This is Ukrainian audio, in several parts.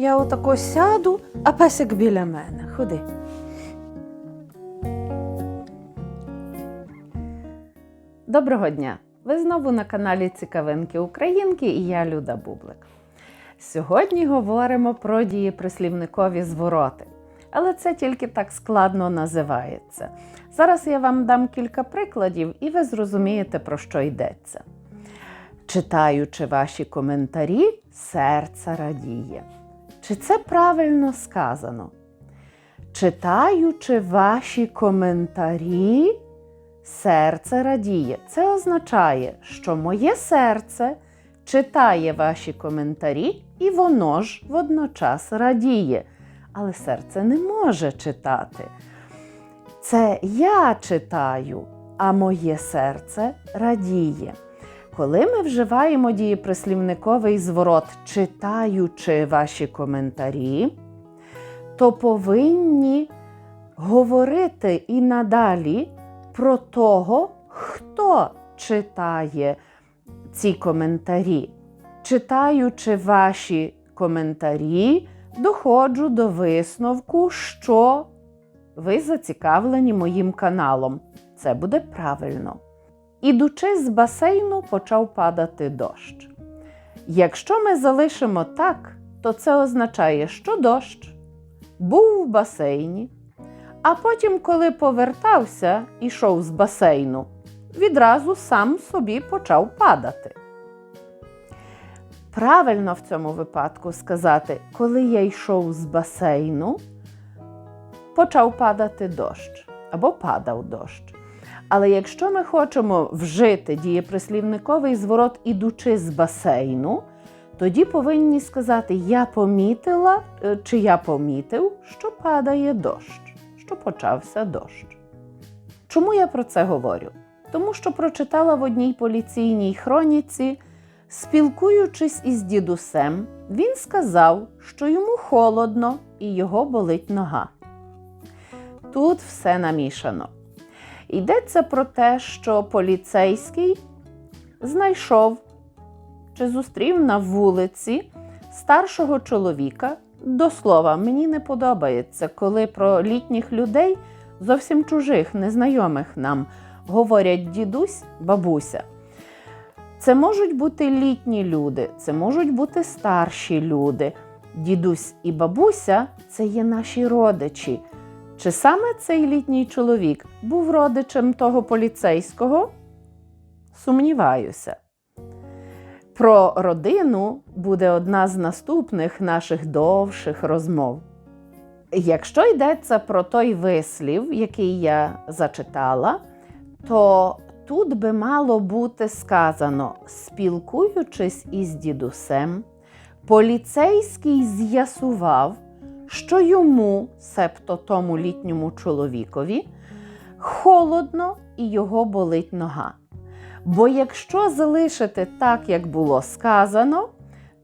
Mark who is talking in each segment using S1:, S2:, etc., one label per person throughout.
S1: я отако сяду, а песик біля мене. Ходи. Доброго дня! Ви знову на каналі Цікавинки Українки і я Люда Бублик. Сьогодні говоримо про дієприслівникові звороти, але це тільки так складно називається. Зараз я вам дам кілька прикладів, і ви зрозумієте, про що йдеться. Читаючи ваші коментарі, серце радіє. Чи це правильно сказано? Читаючи ваші коментарі, серце радіє. Це означає, що моє серце читає ваші коментарі, і воно ж водночас радіє. Але серце не може читати. Це я читаю, а моє серце радіє. Коли ми вживаємо дієприслівниковий зворот, читаючи ваші коментарі, то повинні говорити і надалі про того, хто читає ці коментарі. Читаючи ваші коментарі, доходжу до висновку, що ви зацікавлені моїм каналом. Це буде правильно. Ідучи з басейну, почав падати дощ. Якщо ми залишимо так, то це означає, що дощ був в басейні, а потім, коли повертався і йшов з басейну, відразу сам собі почав падати. Правильно в цьому випадку сказати, коли я йшов з басейну, почав падати дощ або падав дощ. Але якщо ми хочемо вжити дієприслівниковий зворот, ідучи з басейну, тоді повинні сказати Я помітила е, чи я помітив, що падає дощ, що почався дощ. Чому я про це говорю? Тому що прочитала в одній поліційній хроніці, спілкуючись із дідусем, він сказав, що йому холодно і його болить нога. Тут все намішано. Йдеться про те, що поліцейський знайшов чи зустрів на вулиці старшого чоловіка. До слова, мені не подобається, коли про літніх людей, зовсім чужих, незнайомих нам, говорять дідусь, бабуся. Це можуть бути літні люди, це можуть бути старші люди. Дідусь і бабуся це є наші родичі. Чи саме цей літній чоловік був родичем того поліцейського? Сумніваюся. Про родину буде одна з наступних наших довших розмов. Якщо йдеться про той вислів, який я зачитала, то тут би мало бути сказано, спілкуючись із дідусем, поліцейський з'ясував, що йому, себто тому літньому чоловікові, холодно і його болить нога. Бо якщо залишити так, як було сказано,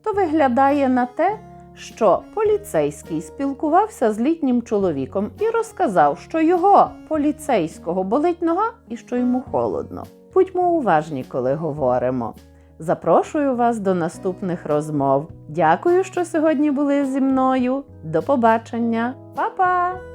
S1: то виглядає на те, що поліцейський спілкувався з літнім чоловіком і розказав, що його поліцейського болить нога і що йому холодно. Будьмо уважні, коли говоримо. Запрошую вас до наступних розмов. Дякую, що сьогодні були зі мною. До побачення, Па-па!